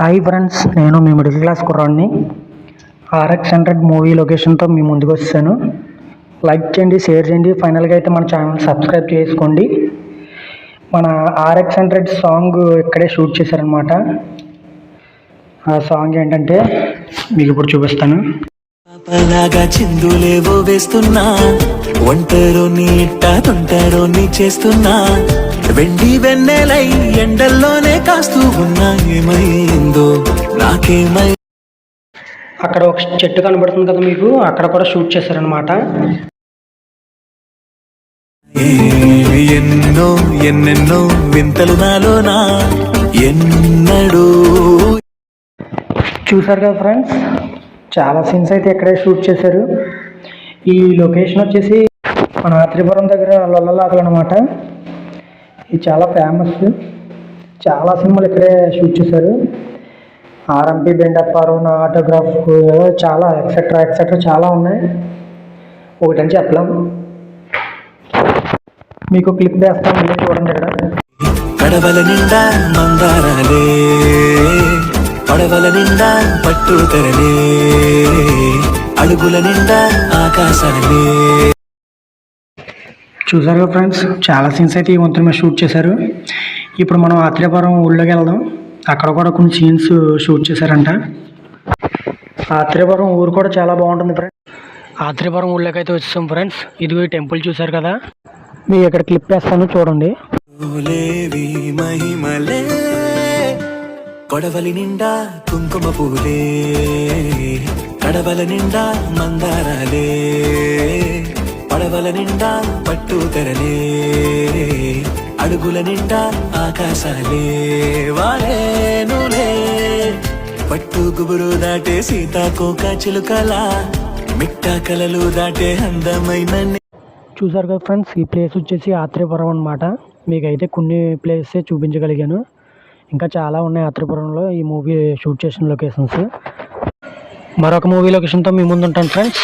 Hi friends నేను మీ middle class కుర్రాడిని. ఆర్ఎక్స్ హండ్రెడ్ మూవీ లొకేషన్తో మీ ముందుకు వచ్చాను. లైక్ చేయండి షేర్ చేయండి. ఫైనల్గా అయితే మన ఛానల్ సబ్స్క్రైబ్ చేసుకోండి. మన ఆర్ఎక్స్ హండ్రెడ్ సాంగ్ ఇక్కడే షూట్ చేశారనమాట ఆ సాంగ్ ఏంటంటే మీకు ఇప్పుడు చూపిస్తాను. అలాగా చిందులేవో వేస్తున్నా. ఒంటరు నీ ఇట్టా తొంటరో నీ చేస్తున్నా. వెండి వెన్నెలై అక్కడ ఒక చెట్టు కనబడుతుంది కదా మీకు అక్కడ కూడా షూట్ చేశారనమాట ఎన్నో ఎన్నెన్నో వింతలు నాలోనా ఎన్నడూ చూసారు కదా ఫ్రెండ్స్ చాలా సీన్స్ అయితే ఇక్కడే షూట్ చేశారు. ఈ లొకేషన్ వచ్చేసి మన త్రిపురం దగ్గర లొల్లలాగలు అనమాట ఇది చాలా ఫేమస్. చాలా సినిమాలు ఇక్కడే షూట్ చేశారు. ఆర్ఎంపీ బెండప్పారు నా ఆటోగ్రాఫ్ చాలా ఎక్సెట్రా ఎక్సెట్రా చాలా ఉన్నాయి. ఒకటని చెప్పలేం. మీకు క్లిప్ వేస్తాం మళ్ళీ చూడండి ఇక్కడ. కడవల నిండా మందారాలే పడవల నిండా పట్టు తెరలే అడుగుల నిండా ఆకాశాలే. చూసారు ఫ్రెండ్స్ చాలా సీన్స్ అయితే ఈ వంతుల మీద షూట్ చేశారు. ఇప్పుడు మనం ఆత్రేయపురం ఊళ్ళోకి వెళ్దాం. అక్కడ కూడా కొన్ని సీన్స్ షూట్ చేశారంట. ఆత్రేయపురం ఊరు కూడా చాలా బాగుంటుంది ఫ్రెండ్స్ ఆత్రేయపురం ఊళ్ళోకి అయితే వచ్చేసాం ఫ్రెండ్స్ ఇదిగో ఈ టెంపుల్ చూసారు కదా? మీకు ఇక్కడ క్లిప్ వేస్తాను చూడండి. కొడవలి నిండా కుంకుమ పూలే కడవల నిండా మందారాలే. పడవల నిండా పట్టు తెరలే. అడుగుల నిండా ఆకాశాలే. వాలేనులే పట్టు గుబురు దాటే సీతాకోక చిలుకలా. మిట్ట కలలు దాటే అందమైన చూసారు కదా ఫ్రెండ్స్ ఈ ప్లేస్ వచ్చేసి ఆత్రేయపురం అనమాట మీకైతే కొన్ని ప్లేసెస్ చూపించగలిగాను. ఇంకా చాలా ఉన్నాయి ఆత్రేయపురంలో ఈ మూవీ షూట్ చేసిన లొకేషన్స్. మరొక మూవీ లొకేషన్తో మీ ముందు ఉంటాను ఫ్రెండ్స్.